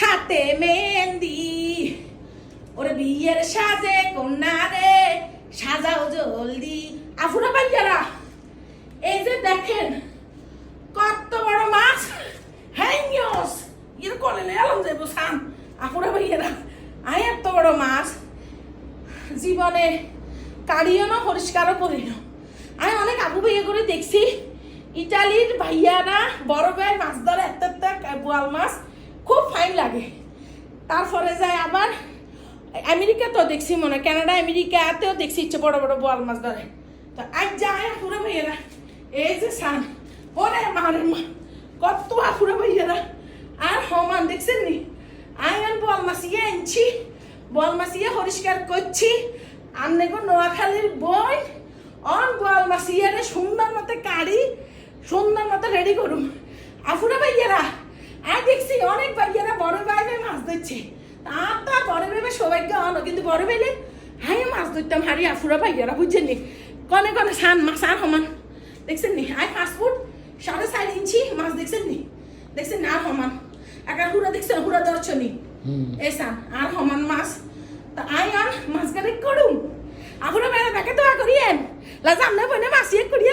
হাতে মেহেন্দি, ওরে বিয়ের সাজে কন্যা রে সাজাও জলদি। আফুরা ভাইয়ারা, এই যে দেখেন, কত বড় মাছ। হ্যাংস ইয়ে কলে এলাম যাইব সান আফুরা ভাইয়ারা, আয় এত বড় মাছ। জীবনে কাড়িও না, পরিষ্কারও করি না। আমি অনেক আবু ভাইয়া করে দেখছি। ইটালির ভাইয়ারা বড় ভাই মাছ ধরে এত বোয়াল মাছ। ফাইন লাগে। তারপরে যায় আবার আমেরিকা তো দেখছি মনে কানাডা, আমেরিকাতেও দেখছি ইচ্ছে বড় বড় বোয়াল মাছ ধরে। তো আজ যায় পুরো ভাইয়েরা, এই যে সান ওরে মারে মা, কত আপুরা ভাইয়েরা। আর হমান, দেখছেন নি? আর বোয়াল মাছ ইয়ে আনছি, বোয়াল মাছ ইয়ে পরিষ্কার করছি। আমনে গো নোয়াখালীর বই, অন বোয়াল মাছ ইয়ে সুন্দর মতো কাড়ি, সুন্দর মতো রেডি করুন আফুরা ভাইয়েরা আর দেখছি, অনেক ভাইয়েরা ধরছে তার তা বড় ভেবে সবাইকে আনো কিন্তু বড় ভেলে হাই মাছ ধরতাম হারি আফুরা ভাইয়েরা বুঝছেন নি? কনে কনে সান মাছ আর সমান। দেখছেন নি? আই ফাস্টফুড সাড়ে চার ইঞ্চি মাছ দেখছেন নি? দেখছেন না আর সমান। একা হুড়া দেখছেন হুড়া ধরছ নি? এই সান আর সমান মাছ। তা আই আর মাছ গাড়ি করুম। আফুরা ভাইয়েরা দেখে তো করিয়েন। লাজ আমনে বনে মাসিয়ে করিয়ে